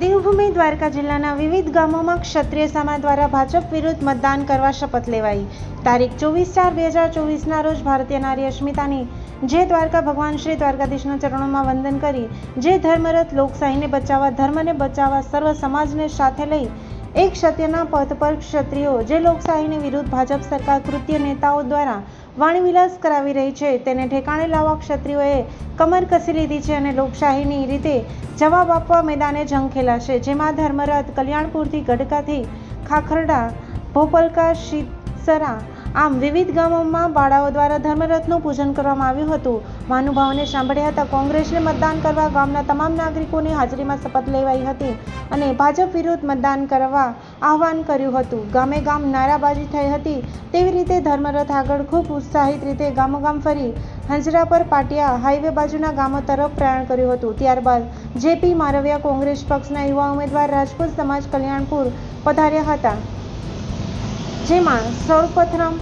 દેવભૂમિ દ્વારકા જિલ્લાના વિવિધ ગામોમાં ક્ષત્રિય સમાજ દ્વારા ભાજપ વિરુદ્ધ મતદાન કરવા શપથ લેવાઈ. તારીખ ચોવીસ ચાર બે હજાર ચોવીસના રોજ ભારતીય નારી અસ્મિતાની જે દ્વારકા ભગવાન શ્રી દ્વારકાધીશના ચરણોમાં વંદન કરી, જે ધર્મરથ લોકશાહીને બચાવવા, ધર્મને બચાવવા, સર્વ સમાજને સાથે લઈ એક સત્યના પથ પર ક્ષત્રિયો, જે લોકશાહીની વિરુદ્ધ ભાજપ સરકાર કૃત્ય નેતાઓ દ્વારા વાણીવિલાસ કરાવી રહી છે. તેને ઠેકાણે લાવવા ક્ષત્રિયોએ કમર કસી લીધી છે અને લોકશાહીની રીતે જવાબ આપવા મેદાને જંગ ખેલાશે. જેમાં ધર્મરથ કલ્યાણપુરથી ગઢકાથી ખાખરડા, ભોપલકા, શીતસરા આમ વિવિધ ગામોમાં બાળાઓ દ્વારા ધર્મરથનું પૂજન કરવામાં આવ્યું હતું. મહાનુભાવોને સાંભળ્યા હતા કોંગ્રેસને મતદાન કરવા ગામના તમામ નાગરિકોની હાજરીમાં શપથ લેવાઈ હતી અને ભાજપ વિરુદ્ધ મતદાન કરવા આહવાન કર્યું હતું. ગામે ગામ નારાબાજી થઈ હતી તેવી રીતે ધર્મરથ આગળ ખૂબ ઉત્સાહિત રીતે ગામોગામ ફરી હંજરા પર પાટિયા હાઈવે બાજુના ગામો તરફ પ્રયાણ કર્યું હતું. ત્યારબાદ જેપી મારવિયા કોંગ્રેસ પક્ષના યુવા ઉમેદવાર રાજપૂત સમાજ કલ્યાણપુર પધાર્યા હતા. જેમાં સૌપ્રથમ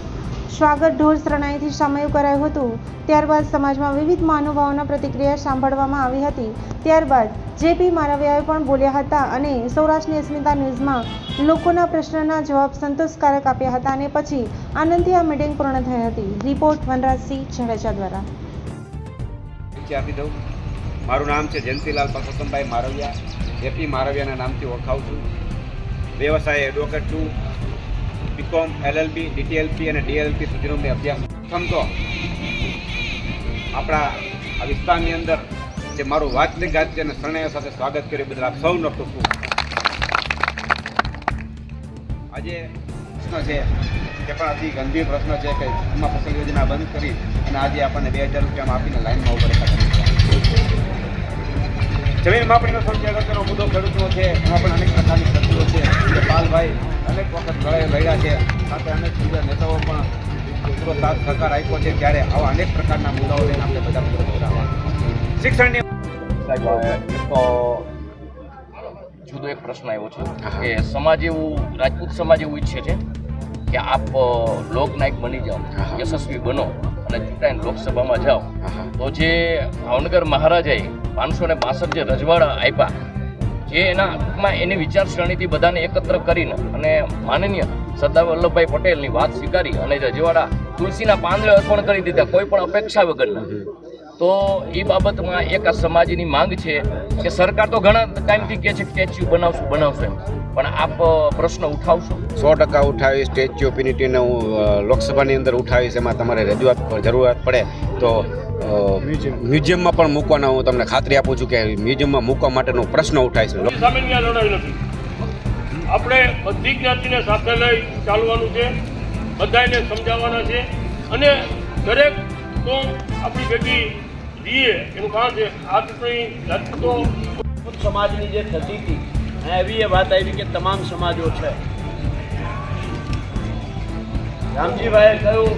સ્વાગત ઢોર શરણાઈથી સામયું કરાયું હતું. ત્યારબાદ સમાજમાં વિવિધ મહાનુભાવોના પ્રતિક્રિયા સાંભળવામાં આવી હતી. ત્યારબાદ જેપી મારવિયાએ પણ બોલ્યા હતા અને સૌરાષ્ટ્રની અસ્મિતા ન્યૂઝમાં લોકોના પ્રશ્નના જવાબ સંતોષકારક આપ્યા હતા અને પછી આનંદથી આ મિટિંગ પૂર્ણ થઈ હતી. રિપોર્ટ વનરાજસિંહ જાડેજા દ્વારા. આપી દઉં મારું નામ છે જયંતિલાલ પરસોત્તમભાઈ મારવિયા. જેપી મારવિયાના નામથી ઓળખાવું છું. વ્યવસાય એડવોકેટ છું. બીકોમ એલએલબી ડીટીએલપી અને ડીએલપી સુધીનો મેં અભ્યાસ. પ્રથમ તો આપણા આ વિસ્તારની અંદર જે મારું વાતને ગાજ્ય અને શરણાયો સાથે સ્વાગત કર્યું બદલ આપ સૌનો ખૂબ આજે પ્રશ્ન છે તે પણ અતિ ગંભીર પ્રશ્ન છે કે એમાં ફસલ યોજના બંધ કરી અને આજે આપણને બે હજાર રૂપિયામાં આપીને લાઈનમાં ઊભા રહેતા જમીન માપણીનો સૌથી અગત્યનો મુદ્દો ખેડૂતનો છે એમાં પણ અનેક પ્રકારની તકલીફો છે. પાલભાઈ અનેક વખત લડાઈ લડ્યા છે સાથે અનેક બીજા નેતાઓ પણ પૂરો સાથ સહકાર આપ્યો છે ત્યારે આવા અનેક પ્રકારના મુદ્દાઓ લઈને આપણે બધા શિક્ષણની સાહેબ તો જુદો એક પ્રશ્ન આવ્યો છે કે સમાજ એવું રાજપૂત સમાજ એવું ઈચ્છે છે કે આપ લોકનાયક બની જાઓ યશસ્વી બનો. અને ચૂંટાઈને લોકસભામાં જાઓ તો જે ભાવનગર મહારાજાએ પાંચસો ને બાસઠ જે રજવાડા આપ્યા જે એના ટૂંકમાં એની વિચારસરણીથી બધાને એકત્ર કરીને અને માનનીય સરદાર વલ્લભભાઈ પટેલની વાત સ્વીકારી અને રજવાડા તુલસીના પાંદડે અર્પણ કરી દીધા કોઈ પણ અપેક્ષા વગરના તો એ બાબતમાં એક આ સમાજની માંગ છે કે સરકાર તો ઘણા ટાઈમથી કહે છે કે સ્ટેચ્યુ બનાવશું બનાવશું એમ. પણ આપ પ્રશ્ન ઉઠાવશો? સો ટકા ઉઠાવી સ્ટેચ્યુ ઓફ યુનિટીને હું લોકસભાની અંદર ઉઠાવીશ. એમાં તમારે રજૂઆત જરૂરિયાત જરૂરત પડે તો મ્યુઝિયમમાં પણ મૂકવાના હું તમને ખાતરી આપું છું કે મ્યુઝિયમમાં મૂકવા માટેનો પ્રશ્ન ઉઠાવીશ આપણે બધી જ્ઞાતિને સાથે લઈ ચાલવાનું છે બધાને સમજાવવાના છે અને દરેક તો આપણી ભેગી રહીએ એનું કારણ છે. આ ચૂંટણી સમાજની જે થતી હતી એવી એ વાત આવી કે તમામ સમાજો છે. રામજીભાઈએ કહ્યું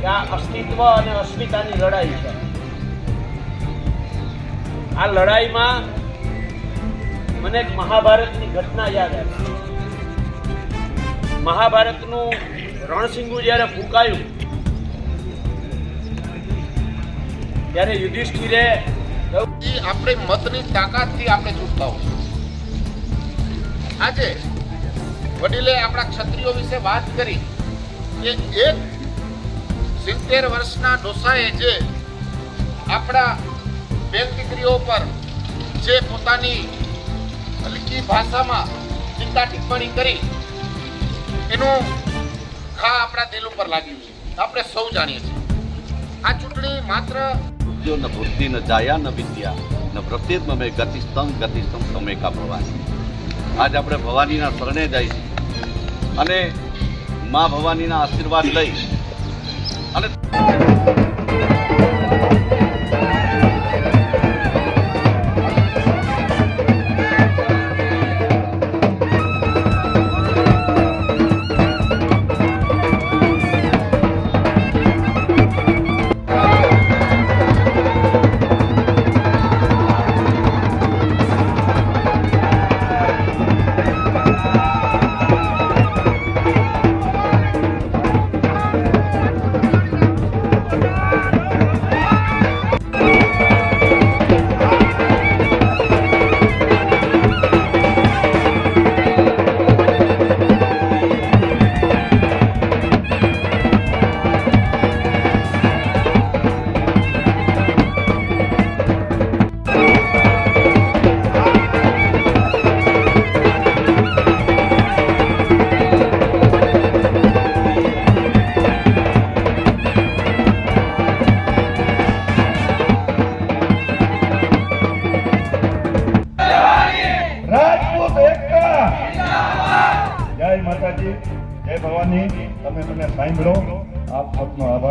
કે આ અસ્તિત્વ અને અસ્મિતાની લડાઈ છે. આ લડાઈમાં મને એક મહાભારતની ઘટના યાદ આવી. મહાભારતનું રણસિંગુ જ્યારે ફૂંકાયું, ત્યારે યુધિષ્ઠિરે આપણે મતની તાકાતથી આપણે ચૂકતા હોય આજે વડીલે આપણા ક્ષત્રિયો વિશે વાત કરી કે એક સિત્તેર વર્ષના ડોસાએ જે આપણા બે દીકરીઓ પર જે પોતાની હલકી ભાષામાં ચિંતા ટિપ્પણી કરી, એનું ખા આપણા દિલ ઉપર લાગ્યું છે. આપણે સૌ જાણીએ છીએ. આ ચૂંટણી માત્ર જો ન વૃદ્ધિ ન જાયા, ન વિદ્યા, ન પ્રત્યેક ગતિસ્તંભ ગતિસ્તંભ તમે કા પ્રવાસી આજ આપણે ભવાનીના શરણે જાય છે. અને મા ભવાનીના આશીર્વાદ લઈ અને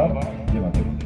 સૌનો આભાર જય માતાજી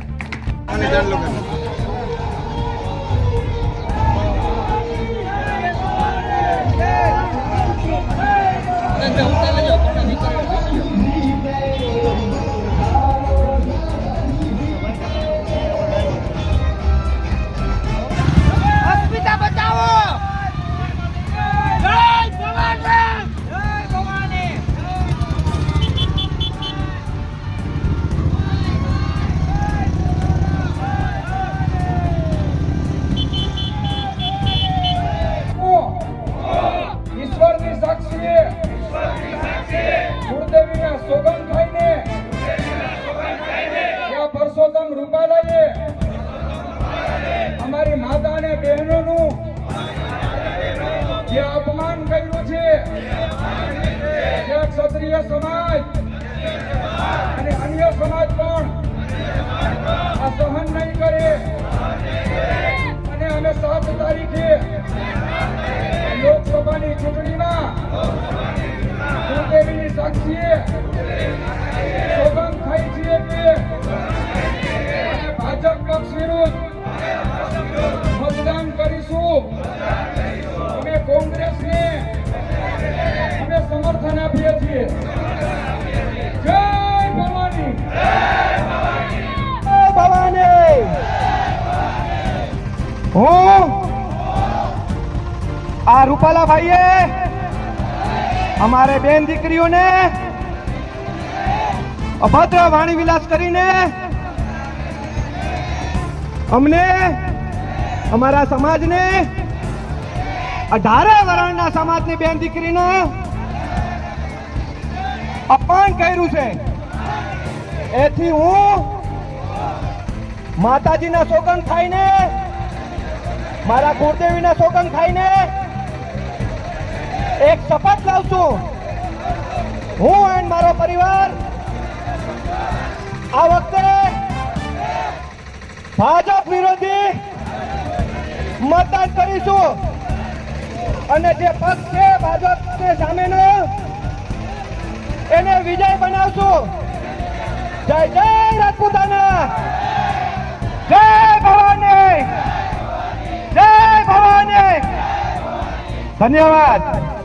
જે અપમાન કર્યું છે ત્યાં ક્ષત્રિય સમાજ અને અન્ય સમાજ પણ આ સહન નહીં કરે. અને અમે સાત તારીખે લોકસભાની ચૂંટણીમાં કુલદેવીની સાક્ષીએ સોગંદ ખાઈ છીએ કે ભાજપ પક્ષ વિરુદ્ધ હું? આ રૂપાલા ભાઈએ અમારે બેન દીકરીઓને અભદ્ર વાણી વિલાસ કરીને અમને, અમારા સમાજને, અઢારે વરણના સમાજની બેન દીકરીને અપમાન કર્યું છે. એથી હું માતાજીના સોગંદ ખાઈને મારા કુળદેવીના સોગંદ ખાઈને એક શપથ છું. હું એન્ડ મારો પરિવાર આ વખતે ભાજપ વિરોધી મતદાન કરીશું. અને જે પક્ષ છે ભાજપ સામેનો, એને વિજય બનાવશું. જય જય રાજપૂતાના. જય ભવાની. ધન્યવાદ.